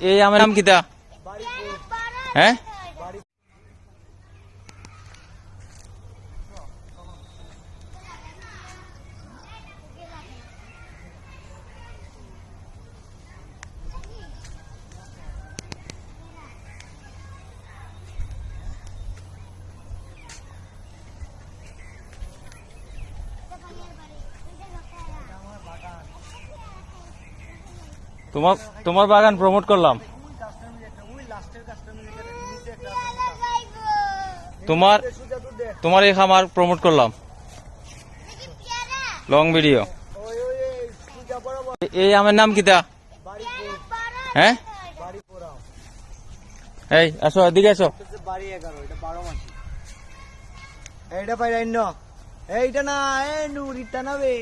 এই আমার নাম কিতা হ্যাঁ? তোমার তোমার বাগান প্রমোট করলাম। তোমার তোমার এই খামার প্রমোট করলাম। লং ভিডিও এই আমার নাম কিতা হ্যাঁ? এই আসো এদিকে আসো। এইটা পাই এইটা না এ নুরিটা না বে।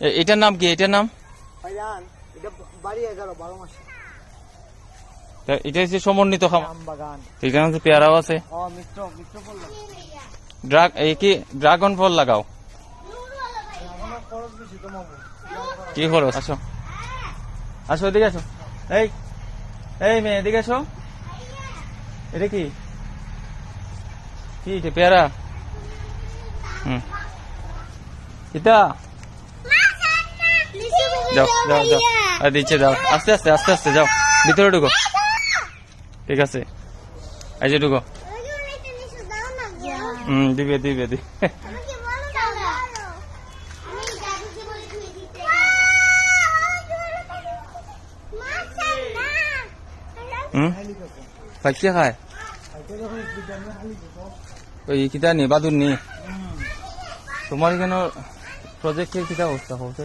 এ- এটার নাম কি? এটার নাম? এটা এটা হচ্ছে সমন্বিত এখানে হচ্ছে পেয়ারাও আছে। ড্রাগ এই কি ড্রাগন ফল লাগাও। কি খরচ আসো। আসো এদিকে আসো। এই এই মেয়ে এদিকে আসো। এটা কি? কি পেয়ারা? হুম। ইতা? যাও যাও যাও। আর দিচ্ছে যাও। আস্তে আস্তে আস্তে আস্তে, যাও। ভিতরে ঢুকো। ঠিক আছে। এই যে ঢুকো। হুম, দিবে দিবে দিবে। হুম? ওই কিতা নি নি। তোমার এখানে প্রজেক্টের কিতা অবস্থা? হচ্ছে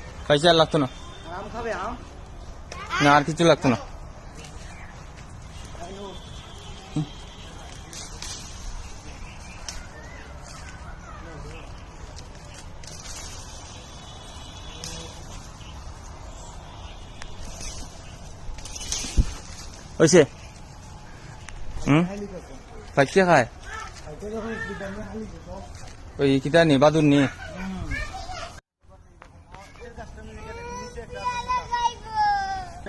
পাইছে আর লাগতো না আম খাবে আম না আর কিছু লাগতো না হয়েছে হুম খাইলি কত পাইছে খায় খাইতে যখন ভিটামিন খালি কত ওই কিতা নি বাদুর নি